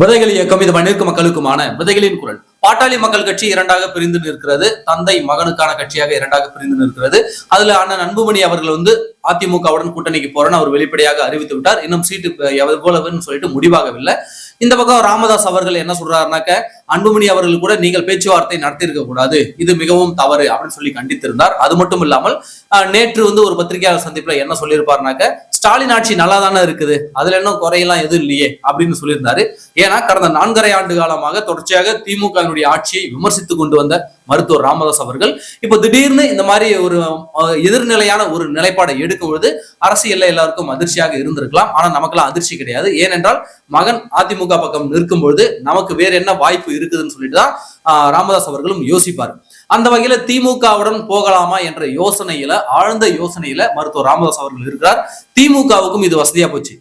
விதைகள் இயக்கம் இது மண்ணிற்கு மக்களுக்குமான விதைகளின் குரல். பாட்டாளி மக்கள் கட்சி இரண்டாக பிரிந்து நிற்கிறது. தந்தை மகனுக்கான கட்சியாக இரண்டாக பிரிந்து நிற்கிறது. அதுல அண்ணன் அன்புமணி அவர்கள் வந்து அதிமுகவுடன் கூட்டணிக்கு போறேன்னு அவர் வெளிப்படையாக அறிவித்து விட்டார். இன்னும் சீட்டு எவ்வளவுன்னு சொல்லிட்டு முடிவாகவில்லை. இந்த பக்கம் ராமதாஸ் அவர்கள் என்ன சொல்றாருனாக்க அன்புமணி அவர்கள் கூட நீங்கள் பேச்சுவார்த்தை நடத்தியிருக்க கூடாது. இது மிகவும் தவறு அப்படின்னு சொல்லி கண்டித்திருந்தார். அது மட்டும் இல்லாமல் நேற்று வந்து ஒரு பத்திரிகையாளர் சந்திப்புல என்ன சொல்லியிருப்பாருனாக்க ஸ்டாலின் ஆட்சி நல்லா தானே இருக்குது அதுல இன்னும் குறையெல்லாம் எதுவும் இல்லையே அப்படின்னு சொல்லியிருந்தாரு. ஏன்னா கடந்த நான்கரை ஆண்டு காலமாக தொடர்ச்சியாக திமுகவினுடைய ஆட்சியை விமர்சித்து கொண்டு வந்த மருத்துவர் ராமதாஸ் அவர்கள். இப்போ திடீர்னு இந்த மாதிரி ஒரு எதிர்நிலையான ஒரு நிலைப்பாடை எடுக்கும் பொழுது அரசியல்ல எல்லாருக்கும் அதிர்ச்சியாக இருந்திருக்கலாம். ஆனா நமக்கெல்லாம் அதிர்ச்சி கிடையாது. ஏனென்றால் மகன் அதிமுக பக்கம் நிற்கும் பொழுது நமக்கு வேற என்ன வாய்ப்பு இருக்குதுன்னு சொல்லிட்டு தான் ராமதாஸ் அவர்களும் யோசிப்பார். அந்த வகையில திமுகவுடன் போகலாமா என்ற யோசனையில ஆழ்ந்த யோசனையில மருத்துவர் ராமதாஸ் அவர்கள் இருக்கிறார். திமுகவுக்கும் இது வசதியா போச்சு.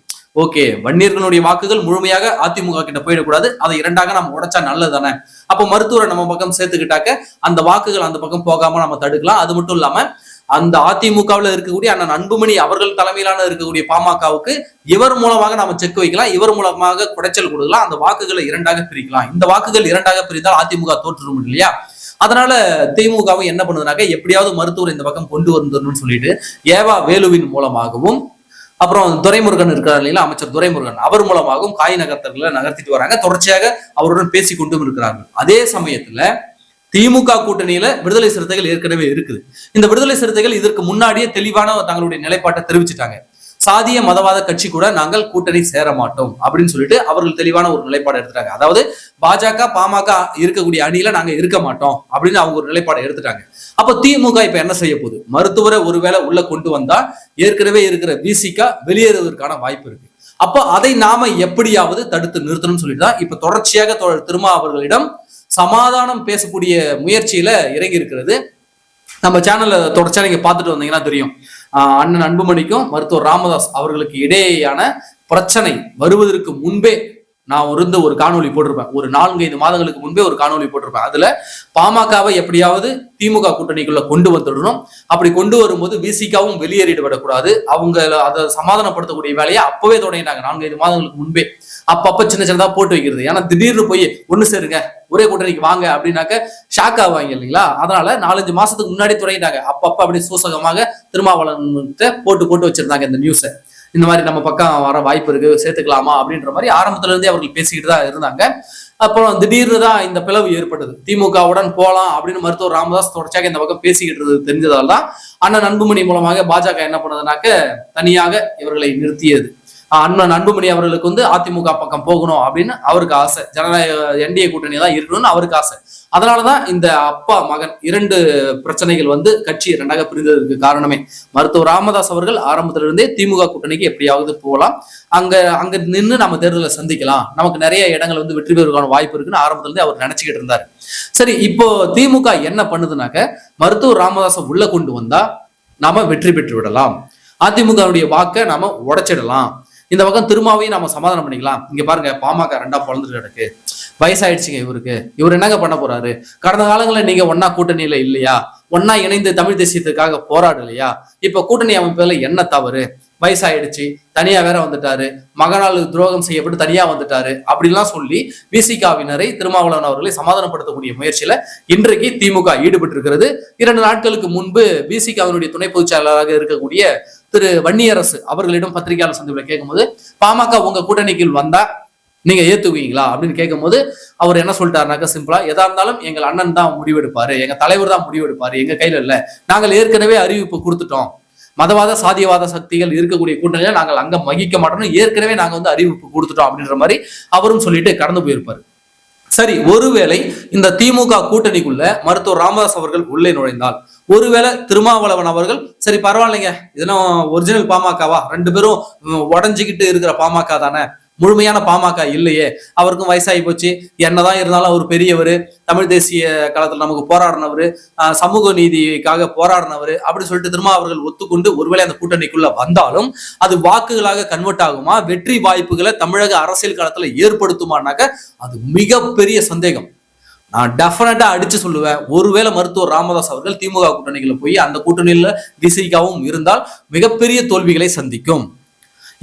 ஓகே வன்னியர்களுடைய வாக்குகள் முழுமையாக அதிமுக கிட்ட போயிடக்கூடாது. அதை இரண்டாக நம்ம உடைச்சா நல்லது தானே அப்போ மருத்துவரை நம்ம பக்கம் சேர்த்துக்கிட்டாக்க அந்த வாக்குகள் அந்த பக்கம் போகாம நம்ம தடுக்கலாம். அது மட்டும் இல்லாம அந்த அதிமுகவில் இருக்கக்கூடிய அண்ணன் அன்புமணி அவர்கள் தலைமையிலான இருக்கக்கூடிய பாமகவுக்கு இவர் மூலமாக நாம செக் வைக்கலாம். இவர் மூலமாக குடைச்சல் கொடுக்கலாம். அந்த வாக்குகளை இரண்டாக பிரிக்கலாம். இந்த வாக்குகள் இரண்டாக பிரித்தால் அதிமுக தோற்றுரும் இல்லையா? அதனால திமுகவும் என்ன பண்ணுதுனாக்க எப்படியாவது மருத்துவர் இந்த பக்கம் கொண்டு வந்துடணும்னு சொல்லிட்டு ஏவா வேலுவின் மூலமாகவும் அப்புறம் துரைமுருகன் இருக்கிறார் இல்லைங்களா அமைச்சர் துரைமுருகன். அவர் மூலமாகவும் காய் நகர்த்தர்களை நகர்த்திட்டு வராங்க. தொடர்ச்சியாக அவருடன் பேசி கொண்டும் இருக்கிறார்கள். அதே சமயத்துல திமுக கூட்டணியில விடுதலை சிறுத்தைகள் ஏற்கனவே இருக்குது. இந்த விடுதலை சிறுத்தைகள் இதற்கு முன்னாடியே தெளிவான தங்களுடைய நிலைப்பாட்டை தெரிவிச்சிட்டாங்க. சாதிய மதவாத கட்சி கூட நாங்கள் கூட்டணி சேர மாட்டோம் அப்படின்னு சொல்லிட்டு அவர்கள் தெளிவான ஒரு நிலைப்பாடு எடுத்துட்டாங்க. அதாவது பாஜக பாமக இருக்கக்கூடிய அணியில நாங்க இருக்க மாட்டோம் அப்படின்னு அவங்க ஒரு நிலைப்பாடை எடுத்துட்டாங்க. அப்ப திமுக இப்ப என்ன செய்ய போகுது? மருத்துவரை ஒருவேளை உள்ள கொண்டு வந்தா ஏற்கனவே இருக்கிற விசிகா வெளியேறுவதற்கான வாய்ப்பு இருக்கு. அப்போ அதை நாம எப்படியாவது தடுத்து நிறுத்தணும்னு சொல்லிட்டு தான் இப்ப தொடர்ச்சியாக திருமா அவர்களிடம் சமாதானம் பேசக்கூடிய முயற்சியில இறங்கி இருக்கிறது. நம்ம சேனல்ல தொடர்ச்சியா நீங்க பார்த்துட்டு வந்தீங்கன்னா தெரியும். அண்ணன் அன்புமணிக்கும் மருத்துவர் ராமதாஸ் அவர்களுக்கு இடையேயான பிரச்சனை வருவதற்கு முன்பே நான் இருந்து ஒரு காணொலி போட்டிருப்பேன். ஒரு நான்கு ஐந்து மாதங்களுக்கு முன்பே ஒரு காணொலி போட்டிருப்பேன். அதுல பாமகவை எப்படியாவது திமுக கூட்டணிக்குள்ள கொண்டு வந்துடணும். அப்படி கொண்டு வரும்போது விசிகாவும் வெளியேறிட்டு விடக்கூடாது. அவங்க அதை சமாதானப்படுத்தக்கூடிய வேலையை அப்பவே தொடங்கினாங்க நான்கு ஐந்து மாதங்களுக்கு முன்பே. அப்பப்ப சின்ன சின்னதா போட்டு வைக்கிறது. ஏன்னா திடீர்னு போய் ஒண்ணு சேருங்க ஒரே கூட்டணிக்கு வாங்க அப்படின்னாக்க ஷாக் ஆவாங்க இல்லைங்களா? அதனால நாலஞ்சு மாசத்துக்கு முன்னாடி தொடங்கிட்டாங்க. அப்பப்ப அப்படி சூசகமாக திருமாவளவன் போட்டு போட்டு வச்சிருந்தாங்க இந்த நியூஸை இந்த மாதிரி நம்ம பக்கம் வர வாய்ப்பு இருக்கு சேர்த்துக்கலாமா அப்படின்ற மாதிரி ஆரம்பத்துல இருந்தே அவர்கள் பேசிக்கிட்டு தான் இருந்தாங்க. அப்புறம் திடீர்னு தான் இந்த பிளவு ஏற்பட்டது. திமுகவுடன் போகலாம் அப்படின்னு மருத்துவர் ராமதாஸ் தொடர்ச்சியாக இந்த பக்கம் பேசிக்கிட்டு இருந்தது தெரிஞ்சதால் தான் அண்ணன் அன்புமணி மூலமாக பாஜக என்ன பண்ணதுனாக்க தனியாக இவர்களை நிறுத்தியது. அண்ணன் அன்புமணி அவர்களுக்கு வந்து அதிமுக பக்கம் போகணும் அப்படின்னு அவருக்கு ஆசை. ஜனநாயக என்டிஏ கூட்டணி தான் இருக்கணும்னு அவருக்கு ஆசை. அதனாலதான் இந்த அப்பா மகன் இரண்டு பிரச்சனைகள் வந்து கட்சி இரண்டாக பிரிந்ததற்கு காரணமே. மருத்துவர் ராமதாஸ் அவர்கள் ஆரம்பத்திலிருந்தே திமுக கூட்டணிக்கு எப்படியாவது போகலாம். அங்க அங்க நின்று நம்ம தேர்தலை சந்திக்கலாம். நமக்கு நிறைய இடங்கள் வந்து வெற்றி பெறுவதற்கான வாய்ப்பு இருக்குன்னு ஆரம்பத்துல இருந்தே அவர் நினைச்சுக்கிட்டு இருந்தாரு. சரி இப்போ திமுக என்ன பண்ணுதுனாக்க மருத்துவர் ராமதாஸை உள்ள கொண்டு வந்தா நாம வெற்றி பெற்று விடலாம். அதிமுகவுடைய வாக்கை நாம உடைச்சிடலாம். இந்த பக்கம் திருமாவையும் நாம சமாதானம் பண்ணிக்கலாம். இங்க பாருங்க பாமக ரெண்டா பிறந்துட்டு கிடக்கு. வயசாயிடுச்சுங்க இவருக்கு. இவர் என்னங்க பண்ண போறாரு? கடந்த காலங்களில் நீங்க ஒன்னா கூட்டணியில இல்லையா? ஒன்னா இணைந்து தமிழ் தேசியத்துக்காக போராடலையா? இப்ப கூட்டணி அமைப்புல என்ன தவறு? வயசாயிடுச்சு தனியா வேற வந்துட்டாரு மகனால் துரோகம் செய்யப்பட்டு தனியா வந்துட்டாரு அப்படிலாம் சொல்லி விசிகாவினரை திருமாவளவன் அவர்களை சமாதானப்படுத்தக்கூடிய முயற்சியில இன்றைக்கு திமுக ஈடுபட்டு இருக்கிறது இரண்டு நாட்களுக்கு முன்பு விசிகாவினுடைய துணை பொதுச் செயலாளராக இருக்கக்கூடிய திரு வன்னியரசு அவர்களிடம் பத்திரிகையாளர் சந்திப்பில் கேட்கும்போது பாமக உங்க கூட்டணிக்குள் வந்தா நீங்க ஏத்துக்குவீங்களா அப்படின்னு கேட்கும்போது அவர் என்ன சொல்லிட்டாருனாக்கா சிம்பிளா எதா இருந்தாலும் எங்கள் அண்ணன் தான் முடிவெடுப்பாரு. எங்க தலைவர் தான் முடிவெடுப்பாரு. எங்க கையில இல்ல. நாங்கள் ஏற்கனவே அறிவிப்பு கொடுத்துட்டோம். மதவாத சாதியவாத சக்திகள் இருக்கக்கூடிய கூட்டணியில நாங்கள் அங்க மகிக்க மாட்டோம்னு ஏற்கனவே நாங்க வந்து அறிவிப்பு கொடுத்துட்டோம். அப்படின்ற மாதிரி அவரும் சொல்லிட்டு கடந்து போயிருப்பாரு. சரி ஒருவேளை இந்த திமுக கூட்டணிக்குள்ள மருத்துவர் ராமதாஸ் அவர்கள் உள்ளே நுழைந்தால் ஒருவேளை திருமாவளவன் அவர்கள் சரி பரவாயில்லைங்க. இதெல்லாம் ஒரிஜினல் பாமகவா? ரெண்டு பேரும் உடஞ்சிக்கிட்டு இருக்கிற பாமக தானே? முழுமையான பாமக இல்லையே. அவருக்கும் வயசாகி போச்சு. என்னதான் இருந்தாலும் அவர் பெரியவர். தமிழ் தேசிய காலத்தில் நமக்கு போராடினவர். சமூக நீதிக்காக போராடினவர். அப்படின்னு சொல்லிட்டு திரும்ப அவர்கள் ஒத்துக்கொண்டு ஒருவேளை அந்த கூட்டணிக்குள்ள வந்தாலும் அது வாக்குகளாக கன்வெர்ட் ஆகுமா? வெற்றி வாய்ப்புகளை தமிழக அரசியல் காலத்தில் ஏற்படுத்துமானாக்க அது மிகப்பெரிய சந்தேகம். நான் டெஃபினட்டா அடிச்சு சொல்லுவேன். ஒருவேளை மருத்துவர் ராமதாஸ் அவர்கள் திமுக கூட்டணிகளை போய் அந்த கூட்டணியில விசிகாவும் இருந்தால் மிகப்பெரிய தோல்விகளை சந்திக்கும்.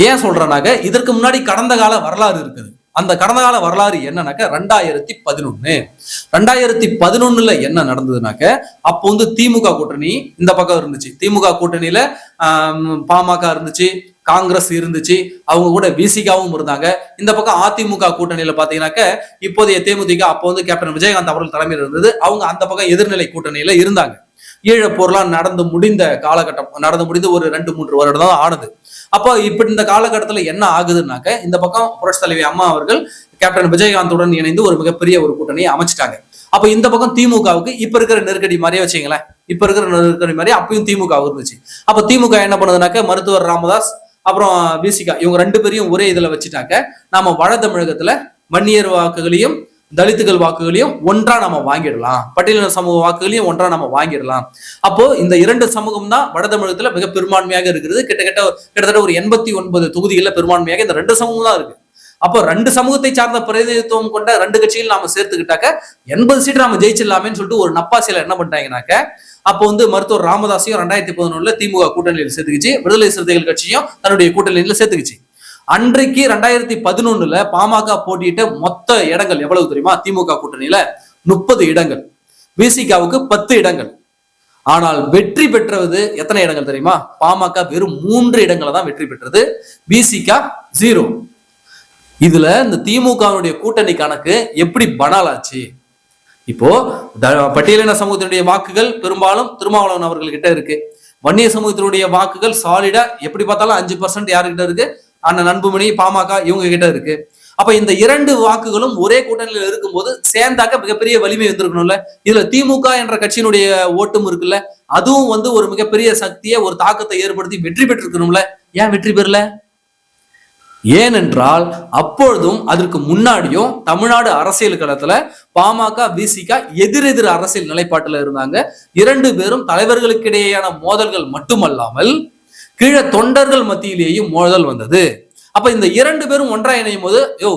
ஏன் சொல்றேனாக்க இதற்கு முன்னாடி கடந்த கால வரலாறு இருக்குது. அந்த கடந்த கால வரலாறு என்னன்னாக்க ரெண்டாயிரத்தி பதினொன்னு. ரெண்டாயிரத்தி பதினொன்னுல என்ன நடந்ததுனாக்க அப்போ வந்து திமுக கூட்டணி இந்த பக்கம் இருந்துச்சு. திமுக கூட்டணியில பாமக இருந்துச்சு காங்கிரஸ் இருந்துச்சு அவங்க கூட விசிகாவும் இருந்தாங்க. இந்த பக்கம் அதிமுக கூட்டணியில பாத்தீங்கன்னாக்க இப்போதைய தேமுதிக அப்போ வந்து கேப்டன் விஜயகாந்த் அவர்கள் தலைமையில் இருந்தது. அவங்க அந்த பக்கம் எதிர்நிலை கூட்டணியில இருந்தாங்க. ஈழப்போர்லாம் நடந்து முடிந்த காலகட்டம் நடந்து முடிந்து ஒரு ரெண்டு மூன்று வருடம் தான் ஆனது. அப்போ இப்படி இந்த காலகட்டத்தில் என்ன ஆகுதுன்னாக்க இந்த பக்கம் புரட்சி தலைவி அம்மா அவர்கள் கேப்டன் விஜயகாந்துடன் இணைந்து ஒரு மிகப்பெரிய ஒரு கூட்டணியை அமைச்சிட்டாங்க. அப்போ இந்த பக்கம் திமுகவுக்கு இப்போ இருக்கிற நெருக்கடி மாதிரியே வச்சுங்களேன் இப்போ இருக்கிற நெருக்கடி மாதிரி அப்பயும் திமுக இருந்துச்சு. அப்போ திமுக என்ன பண்ணுதுனாக்க மருத்துவர் ராமதாஸ் அப்புறம் விசிகா இவங்க ரெண்டு பேரையும் ஒரே இதில் வச்சுட்டாக்க நாம வட தமிழகத்தில் வன்னியர் வாக்குகளையும் தலித்துகள் வாக்குகளையும் ஒன்றா நம்ம வாங்கிடலாம். பட்டியலின சமூக வாக்குகளையும் ஒன்றா நம்ம வாங்கிடலாம். அப்போ இந்த இரண்டு சமூகம் தான் வட தமிழகத்துல மிக பெரும்பான்மையாக இருக்கிறது கிட்டத்தட்ட கிட்டத்தட்ட ஒரு எண்பத்தி ஒன்பது தொகுதிகளில் பெரும்பான்மையாக இந்த ரெண்டு சமூகம் தான் இருக்கு. அப்போ ரெண்டு சமூகத்தை சார்ந்த பிரதிநிதித்துவம் கொண்ட ரெண்டு கட்சிகள் நாம சேர்த்துக்கிட்டாக்க எண்பது சீட் நாம ஜெயிச்சிடலாமேன்னு சொல்லிட்டு ஒரு நப்பாசியில என்ன பண்ணிட்டாங்கனாக்க அப்போ வந்து மருத்துவர் ராமதாஸையும் ரெண்டாயிரத்தி பதினொன்னுல திமுக கூட்டணியில் சேர்த்துக்கிச்சு. விடுதலை சிறுத்தைகள் கட்சியும் தன்னுடைய கூட்டணியில சேர்த்துக்கிச்சு. அன்றைக்கு ரெண்டாயிரத்தி பதினொன்னுல பாமக போட்டியிட்ட மொத்த இடங்கள் எவ்வளவு தெரியுமா? திமுக கூட்டணியில முப்பது இடங்கள். விசிகாவுக்கு பத்து இடங்கள். ஆனால் வெற்றி பெற்றது எத்தனை இடங்கள் தெரியுமா? பாமக வெறும் மூன்று இடங்களை தான் வெற்றி பெற்றது. விசிகா ஜீரோ இதுல இந்த திமுகவுடைய கூட்டணி கணக்கு எப்படி பனாலாச்சு இப்போ த- பட்டியலின சமூகத்தினுடைய வாக்குகள் பெரும்பாலும் திருமாவளவன் அவர்கள் கிட்ட இருக்கு. வன்னிய சமூகத்தினுடைய வாக்குகள் சாலிடா எப்படி பார்த்தாலும் அஞ்சு பர்சன்ட் யாருக்கிட்ட இருக்கு? அண்ணன் அன்புமணி பாமக இவங்க கிட்ட இருக்கு. அப்ப இந்த இரண்டு வாக்குகளும் ஒரே கூட்டணியில் இருக்கும்போது சேர்ந்தாக்க மிகப்பெரிய வலிமை வந்திருக்கணும்ல. இதுல திமுக என்ற கட்சியினுடைய ஓட்டும் இருக்குல்ல. அதுவும் வந்து ஒரு மிகப்பெரிய சக்தியை ஒரு தாக்கத்தை ஏற்படுத்தி வெற்றி பெற்றிருக்கணும்ல. ஏன் வெற்றி பெறல? ஏனென்றால் அப்பொழுதும் அதற்கு முன்னாடியும் தமிழ்நாடு அரசியல் களத்துல பாமக பிசிக எதிரெதிர் அரசியல் நிலைப்பாட்டுல இருந்தாங்க. இரண்டு பேரும் தலைவர்களுக்கிடையேயான மோதல்கள் மட்டுமல்லாமல் கீழே தொண்டர்கள் மத்தியிலேயும் மோதல் வந்தது. அப்ப இந்த இரண்டு பேரும் ஒன்றா இணையும் போது யோ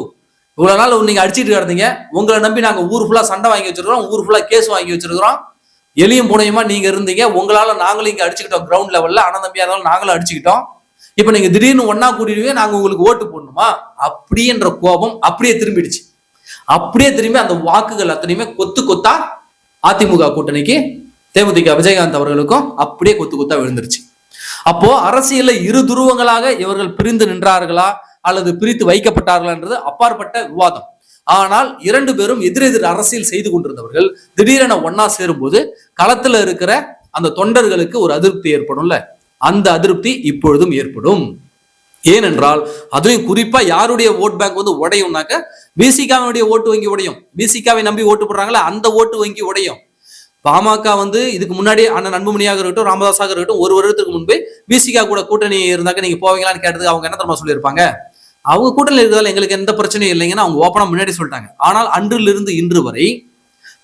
இவ்வளவு நாள் நீங்க அடிச்சிட்டு கிடந்தீங்க. உங்களை நம்பி நாங்க ஊர் ஃபுல்லா சண்டை வாங்கி வச்சிருக்கிறோம். ஊர் ஃபுல்லா கேஸ் வாங்கி வச்சிருக்கிறோம். எளியும் புனையுமா நீங்க இருந்தீங்க. உங்களால நாங்களும் இங்க அடிச்சுக்கிட்டோம் கிரவுண்ட் லெவல்ல அண்ணன் தம்பியா இருந்தாலும் நாங்களும் அடிச்சுக்கிட்டோம். இப்ப நீங்க திடீர்னு ஒன்னா கூட்டிடுவீங்க. நாங்க உங்களுக்கு ஓட்டு போடணுமா? அப்படின்ற கோபம் அப்படியே திரும்பிடுச்சு. அப்படியே திரும்பி அந்த வாக்குகள் அத்தனையுமே கொத்து கொத்தா அதிமுக கூட்டணிக்கு தேமுதிக விஜயகாந்த் அவர்களுக்கும் அப்படியே கொத்து கொத்தா விழுந்துருச்சு. அப்போ அரசியல இரு துருவங்களாக இவர்கள் பிரிந்து நின்றார்களா அல்லது பிரித்து வைக்கப்பட்டார்களான்றது அப்பாற்பட்ட விவாதம். ஆனால் இரண்டு பேரும் எதிரெதிர் அரசியல் செய்து கொண்டிருந்தவர்கள் திடீரென ஒன்னா சேரும்போது களத்துல இருக்கிற அந்த தொண்டர்களுக்கு ஒரு அதிருப்தி ஏற்படும்ல. அந்த அதிருப்தி இப்பொழுதும் ஏற்படும். ஏனென்றால் அதுவும் குறிப்பா யாருடைய ஓட் பேங்க் வந்து உடையும்னாக்க பிசிகாவினுடைய ஓட்டு வங்கி உடையும். பிசிகாவை நம்பி ஓட்டு போடுறாங்களா அந்த ஓட்டு வங்கி உடையும். பாமக வந்து இதுக்கு முன்னாடி அண்ணன் அன்புமணியாக இருக்கட்டும் ராமதாஸாக இருக்கட்டும் ஒரு வருடத்துக்கு முன்பே பிசிகா கூட கூட்டணி இருந்தாக்க நீங்க போவீங்களான்னு கேட்டதுக்கு அவங்க என்ன தெரியுமா சொல்லியிருப்பாங்க? அவங்க கூட்டணியில் இருக்கிறதால எங்களுக்கு எந்த பிரச்சனையும் இல்லைங்கன்னு அவங்க ஓப்பனா முன்னாடி சொல்லிட்டாங்க. ஆனால் அன்றிலிருந்து இன்று வரை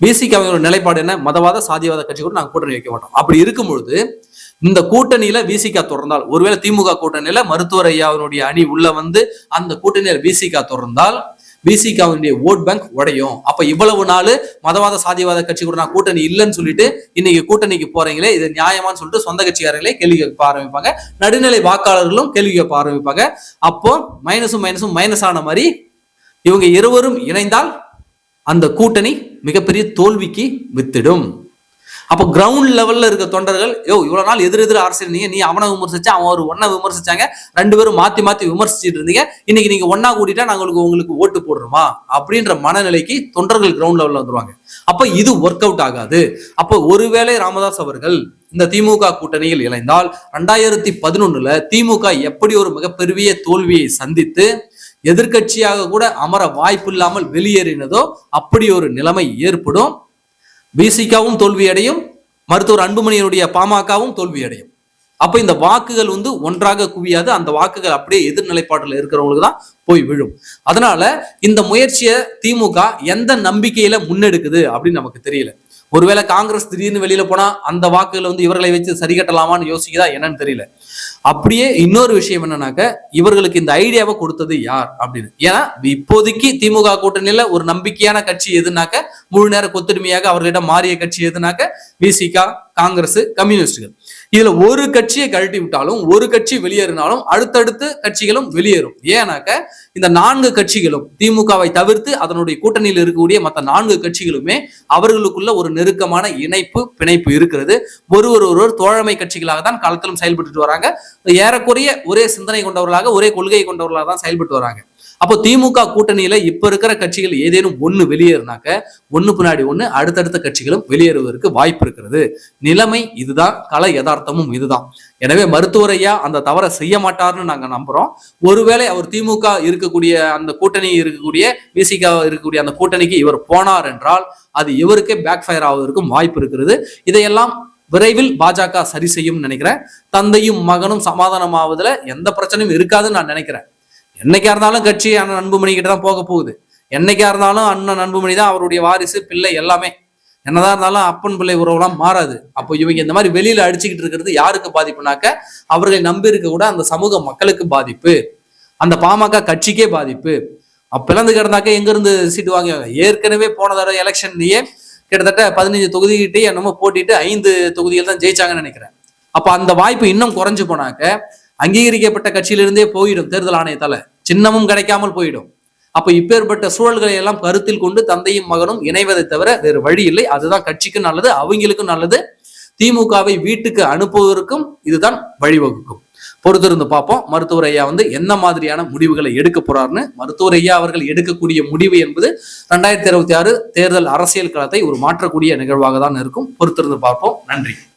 பிசிக்கு அவங்களோட நிலைப்பாடு என்ன? மதவாத சாதிவாத கட்சி கூட நாங்கள் கூட்டணி வைக்க மாட்டோம். அப்படி இருக்கும் பொழுது இந்த கூட்டணியில விசிகா தொடர்ந்தால் ஒருவேளை திமுக கூட்டணியில மருத்துவர் ஐயாவினுடைய அணி உள்ள வந்து அந்த கூட்டணியில விசிகா தொடர்ந்தால் பிசிகாவுடைய ஓட் பேங்க் உடையும். அப்ப இவ்வளவு நாள் மதவாத சாதிவாத கட்சி கூட நான் கூட்டணி இல்லைன்னு சொல்லிட்டு இன்னைக்கு கூட்டணிக்கு போறீங்களே இது நியாயமான்னு சொல்லிட்டு சொந்த கட்சிக்காரங்களே கேள்வி கேட்க ஆரம்பிப்பாங்க. நடுநிலை வாக்காளர்களும் கேள்வி கேட்க ஆரம்பிப்பாங்க. அப்போ மைனஸும் மைனஸும் மைனஸ் ஆன மாதிரி இவங்க இருவரும் இணைந்தால் அந்த கூட்டணி மிகப்பெரிய தோல்விக்கு வித்திடும். அப்போ கிரவுண்ட் லெவல்ல இருக்க தொண்டர்கள் யோ இவ்வளோ நாள் எதிர் எதிர் அரசியல் நீங்க நீ அவனை விமர்சிச்சா அவன் ஒரு ஒன்ன விமர்சிச்சாங்க. ரெண்டு பேரும் மாற்றி மாற்றி விமர்சிச்சுட்டு இருந்தீங்க. இன்னைக்கு நீங்க ஒன்னா கூட்டிட்டா நாங்கள் உங்களுக்கு உங்களுக்கு ஓட்டு போடுறோமா? அப்படின்ற மனநிலைக்கு தொண்டர்கள் கிரவுண்ட் லெவல்ல வந்துருவாங்க. அப்போ இது ஒர்க் அவுட் ஆகாது. அப்போ ஒருவேளை ராமதாஸ் அவர்கள் இந்த திமுக கூட்டணியில் இணைந்தால் ரெண்டாயிரத்தி பதினொன்னுல திமுக எப்படி ஒரு மிகப்பெரிய தோல்வியை சந்தித்து எதிர்க்கட்சியாக கூட அமர வாய்ப்பில்லாமல் வெளியேறினதோ அப்படி ஒரு நிலைமை ஏற்படும். பிசிகாவும் தோல்வியடையும். மருத்துவர் அன்புமணியினுடைய பாமகவும் தோல்வியடையும். அப்போ இந்த வாக்குகள் வந்து ஒன்றாக குவியாது. அந்த வாக்குகள் அப்படியே எதிர்நிலைப்பாட்டில் இருக்கிறவங்களுக்கு தான் போய் விழும். அதனால இந்த முயற்சியை திமுக எந்த நம்பிக்கையில முன்னெடுக்குது அப்படின்னு நமக்கு தெரியல. ஒருவேளை காங்கிரஸ் திடீர்னு வெளியில போனா அந்த வாக்குகள் வந்து இவர்களை வச்சு சரி கட்டலாமான்னு யோசிக்குதா என்னன்னு தெரியல. அப்படியே இன்னொரு விஷயம் என்னன்னாக்க இவர்களுக்கு இந்த ஐடியாவை கொடுத்தது யார் அப்படின்னு. ஏன்னா இப்போதைக்கு திமுக கூட்டணியில ஒரு நம்பிக்கையான கட்சி எதுனாக்க முழு நேர கொத்துடுமையாக அவர்களிடம் மாறிய கட்சி எதுனாக்க விசிகா காங்கிரஸ் கம்யூனிஸ்டுகள். இதுல ஒரு கட்சியை கழட்டி விட்டாலும் ஒரு கட்சி வெளியேறினாலும் அடுத்தடுத்து கட்சிகளும் வெளியேறும். ஏன்னாக்க இந்த நான்கு கட்சிகளும் திமுகவை தவிர்த்து அதனுடைய கூட்டணியில் இருக்கக்கூடிய மற்ற நான்கு கட்சிகளுமே அவர்களுக்குள்ள ஒரு நெருக்கமான இணைப்பு பிணைப்பு இருக்கிறது. ஒருவர் ஒருவர் தோழமை கட்சிகளாக தான் காலத்திலும் செயல்பட்டு வராங்க. ஏறக்குறைய ஒரே சிந்தனை கொண்டவர்களாக ஒரே கொள்கை கொண்டவர்களாக தான் செயல்பட்டு வராங்க. அப்போ திமுக கூட்டணியில இப்ப இருக்கிற கட்சிகள் ஏதேனும் ஒண்ணு வெளியேறினாக்க ஒண்ணு பின்னாடி ஒண்ணு அடுத்தடுத்த கட்சிகளும் வெளியேறுவதற்கு வாய்ப்பு இருக்கிறது. நிலைமை இதுதான் கல யதார்த்தமும் இதுதான். எனவே மருத்துவரையா அந்த தவறை செய்ய மாட்டார்னு நாங்க நம்புறோம். ஒருவேளை அவர் திமுக இருக்கக்கூடிய அந்த கூட்டணி இருக்கக்கூடிய விசிக இருக்கக்கூடிய அந்த கூட்டணிக்கு இவர் போனார் என்றால் அது இவருக்கே பேக் ஃபயர் ஆவதற்கும் வாய்ப்பு இருக்கிறது. இதையெல்லாம் விரைவில் பாஜக சரி செய்யும் நினைக்கிறேன். தந்தையும் மகனும் சமாதானமாவதுல எந்த பிரச்சனையும் இருக்காதுன்னு நான் நினைக்கிறேன். என்னைக்கா இருந்தாலும் கட்சி அண்ணன் அன்புமணி கிட்ட தான் போக போகுது. என்னைக்கா இருந்தாலும் அண்ணன் அன்புமணி தான் அவருடைய வாரிசு பிள்ளை எல்லாமே. என்னதான் இருந்தாலும் அப்பன் பிள்ளை உறவுலாம் மாறாது. அப்போ இவங்க இந்த மாதிரி வெளியில அடிச்சுக்கிட்டு இருக்கிறது யாருக்கு பாதிப்புனாக்க அவர்களை நம்பி இருக்க கூட அந்த சமூக மக்களுக்கு பாதிப்பு. அந்த பாமக கட்சிக்கே பாதிப்பு. பிளந்து கிடந்தாக்க எங்க இருந்து சீட்டு வாங்குவாங்க ஏற்கனவே போன தடவை எலெக்ஷன்லயே கிட்டத்தட்ட பதினஞ்சு தொகுதிகிட்டே என்னமோ போட்டிட்டு ஐந்து தொகுதிகள் தான் ஜெயிச்சாங்கன்னு நினைக்கிறேன். அப்ப அந்த வாய்ப்பு இன்னும் குறைஞ்சு போனாக்க அங்கீகரிக்கப்பட்ட கட்சியிலிருந்தே போயிடும் தேர்தல் ஆணையத்தால. சின்னமும் கிடைக்காமல் போயிடும். அப்ப இப்பேற்பட்ட சூழல்களை எல்லாம் கருத்தில் கொண்டு தந்தையும் மகனும் இணைவதை தவிர வேறு வழி இல்லை. அதுதான் கட்சிக்கும் நல்லது அவங்களுக்கும் நல்லது. திமுகவை வீட்டுக்கு அனுப்புவதற்கும் இதுதான் வழிவகுக்கும். பொறுத்திருந்து பார்ப்போம். மருத்துவர் ஐயா வந்து என்ன மாதிரியான முடிவுகளை எடுக்க போறாருன்னு மருத்துவர் ஐயா அவர்கள் எடுக்கக்கூடிய முடிவு என்பது ரெண்டாயிரத்தி இருபத்தி ஆறு தேர்தல் அரசியல் களத்தை ஒரு மாற்றக்கூடிய நிகழ்வாக தான் இருக்கும். பொறுத்திருந்து பார்ப்போம். நன்றி.